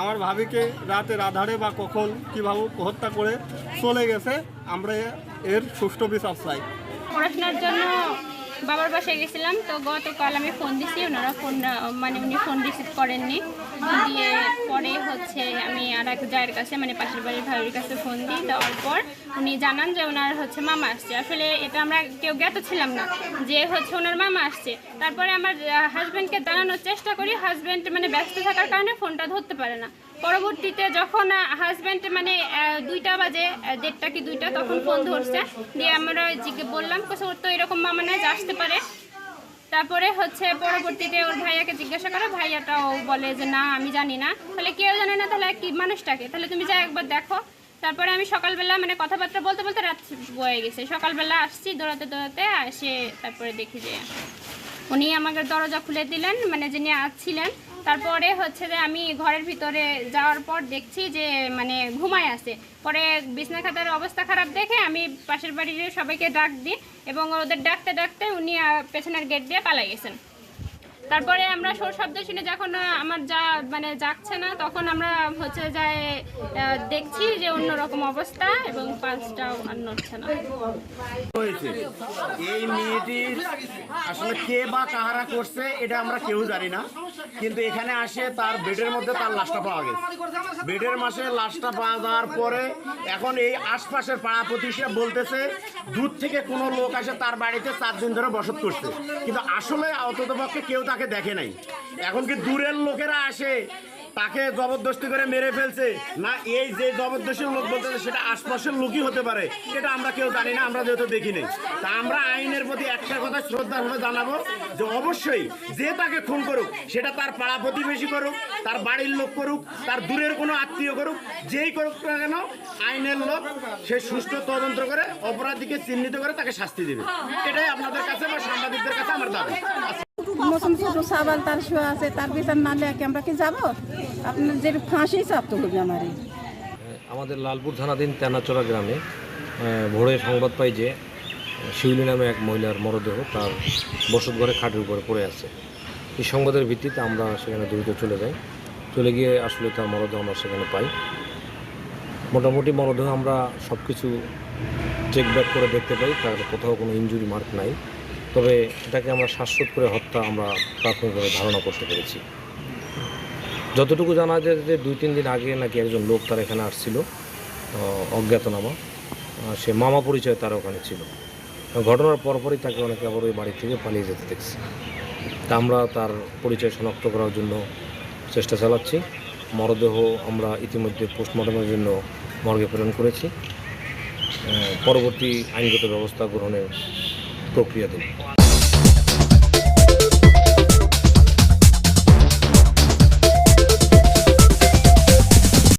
আমার ভাবিকে রাতে রাধারে বা কখন কীভাবে হত্যা করে চলে গেছে, আমরা এর সুষ্ঠু বিচার চাই। পড়াশোনার জন্য বাবার বাসায় গেছিলাম, তো গতকাল আমি ফোন দিছি, ওনারা ফোন মানে উনি ফোন রিসিভ করেননি। দিয়ে পরে হচ্ছে আমি আর এক জায়ের কাছে মানে পাশের বাড়ির ভাইয়ের কাছে ফোন দিই, দেওয়ার পর উনি জানান যে ওনার হচ্ছে মামা আসছে। আসলে এটা আমরা কেউ জ্ঞাত ছিলাম না যে হচ্ছে ওনার মামা আসছে। তারপরে আমার হাজব্যান্ডকে জানানোর চেষ্টা করি হাজব্যান্ড মানে ব্যস্ত থাকার কারণে ফোনটা ধরতে পারে না। পরবর্তীতে যখন হাজব্যান্ড মানে দুইটা বাজে দেড়টা কি দুইটা, তখন ফোন ধরছে। দিয়ে আমরা জিজ্ঞে বললাম ওর তো এরকম মামা নাই আসতে পারে। তারপরে হচ্ছে পরবর্তীতে ওর ভাইয়াকে জিজ্ঞাসা করে, ভাইয়াটাও বলে যে, না, আমি জানি না। তাহলে কেউ জানে না, তাহলে কি মানুষটাকে? তাহলে তুমি যা একবার দেখো। তারপরে আমি সকালবেলা মানে কথাবার্তা বলতে বলতে রাত বয়ে গেছে। সকালবেলা আসছি, দৌড়াতে দৌড়াতে, এসে তারপরে দেখি যে উনি আমাকে দরজা খুলে দিলেন মানে যিনি আসছিলেন তারপরে হচ্ছে যে আমি ঘরের ভিতরে যাওয়ার পর দেখছি যে মানে ঘুমায় আছে। পরে বিছনা খাতার অবস্থা খারাপ দেখে আমি পাশের বাড়ির সবাইকে ডাক দিই এবং ওদের ডাকতে ডাকতে উনি পেছনের গেট দিয়ে পালাই গেছেন। তারপরে আমরা সোর শব্দ শুনে যখন আমার যা মানে যাচ্ছে না, তখন আমরা হচ্ছে যায় দেখছি যে অন্যরকম অবস্থা এবং পাঁচটাও আর নড়ছে না। এই মেয়েটির আসলে কে বা কাহারা করছে এটা আমরা কেউ জানি না, কিন্তু এখানে আসে তার বেডের মধ্যে তার লাশটা পাওয়া গেছে। বেডের মাসে লাশটা পাওয়া যাওয়ার পরে এখন এই আশপাশের পাড়া প্রতিষ্ঠা বলতেছে, দূর থেকে কোনো লোক আসে তার বাড়িতে চার দিন ধরে বসত করছে। কিন্তু আসলে অন্ততপক্ষে কেউ তাকে দেখে নাই। এখন কি দূরের লোকেরা আসে, তাকে জবরদস্তি করে মেরে ফেলছে? না, এই যে জবরদস্তির লোক বলতেছে সেটা আশপাশের লোকই হতে পারে। এটা আমরা কেউ জানি না, আমরা যেহেতু দেখি নাই। তা আমরা আইনের প্রতি একটা কথা শ্রদ্ধা ভাবে জানাব যে অবশ্যই যে তাকে খুন করুক, সেটা তার পাড়া প্রতিবেশী করুক, তার বাড়ির লোক করুক, তার দূরের কোনো আত্মীয় করুক, যেই করুক না কেন, আইনের লোক সে সুষ্ঠু তদন্ত করে, অপরাধীকে চিহ্নিত করে তাকে শাস্তি দেবে। এটাই আপনাদের কাছে বা সাংবাদিকদের কাছে আমার দাবি। মৌসুম ছোট সাবাল তার শোয়া আছে, তার বিচার না লেখে আমরা কি যাব? আপনার যে ফাঁসি চাপতে হবে আমার। আমাদের লালপুর থানাধীন তেনাচড়া গ্রামে ভোরে সংবাদ পাই যে, শিউলি নামে এক মহিলার মরদেহ তার বসত ঘরে খাটের উপরে পড়ে আছে। এই সংবাদের ভিত্তিতে আমরা সেখানে দ্রুত চলে যাই। চলে গিয়ে আসলে তার মরদেহ আমরা সেখানে পাই। মোটামুটি মরদেহ আমরা সব কিছু চেক ব্যাক করে দেখতে পাই, তার কোথাও কোনো ইনজুরি মার্ক নাই। তবে এটাকে আমরা শ্বাসরোধ করে হত্যা আমরা প্রাথমিকভাবে ধারণা করতে পেরেছি। যতটুকু জানা যায় যে দুই, তিন দিন আগে নাকি একজন লোক তার এখানে আসছিল অজ্ঞাতনামা। সে মামা পরিচয় তার ওখানে ছিল। ঘটনার পরপরই তাকে অনেকে আবার ওই বাড়ি থেকে পালিয়ে যেতে দেখছি। তা আমরা তার পরিচয় শনাক্ত করার জন্য চেষ্টা চালাচ্ছি। মরদেহ আমরা ইতিমধ্যে পোস্টমর্টমের জন্য মর্গে প্রেরণ করেছি। পরবর্তী আইনগত ব্যবস্থা গ্রহণের প্রক্রিয়া দিন